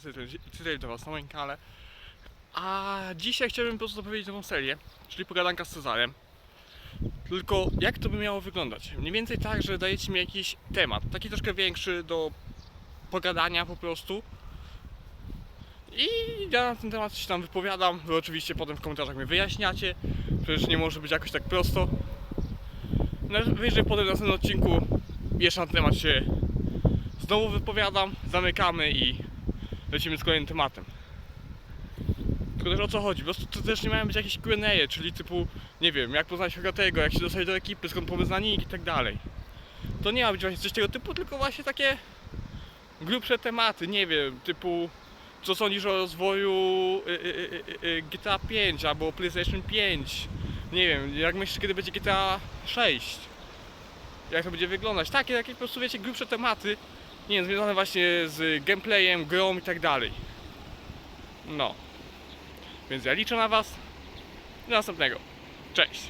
Strony Cyryl do Was na kanale. A dzisiaj chciałbym po prostu zapowiedzieć nową serię, czyli pogadanka z Cezarem. Tylko jak to by miało wyglądać? Mniej więcej tak, że dajecie mi jakiś temat, taki troszkę większy do pogadania po prostu. I ja na ten temat się tam wypowiadam, wy oczywiście potem w komentarzach mnie wyjaśniacie, przecież nie może być jakoś tak prosto. Najwyżej potem w następnym odcinku jeszcze na ten temat się znowu wypowiadam, zamykamy i lecimy z kolejnym tematem. Tylko też o co chodzi? Po prostu to też nie mają być jakieś Q&A, czyli typu, nie wiem, jak poznać Hogatego, jak się dostać do ekipy, skąd pomysł na nick i tak dalej. To nie ma być właśnie coś tego typu, tylko właśnie takie grubsze tematy, nie wiem, typu co sądzisz o rozwoju y, y, y, GTA 5 albo PlayStation 5? Nie wiem, jak myślisz kiedy będzie GTA 6? Jak to będzie wyglądać? Takie, takie po prostu wiecie, grubsze tematy, nie wiem, związane właśnie z gameplayem, grą i tak dalej. No. Więc ja liczę na Was. Do następnego. Cześć.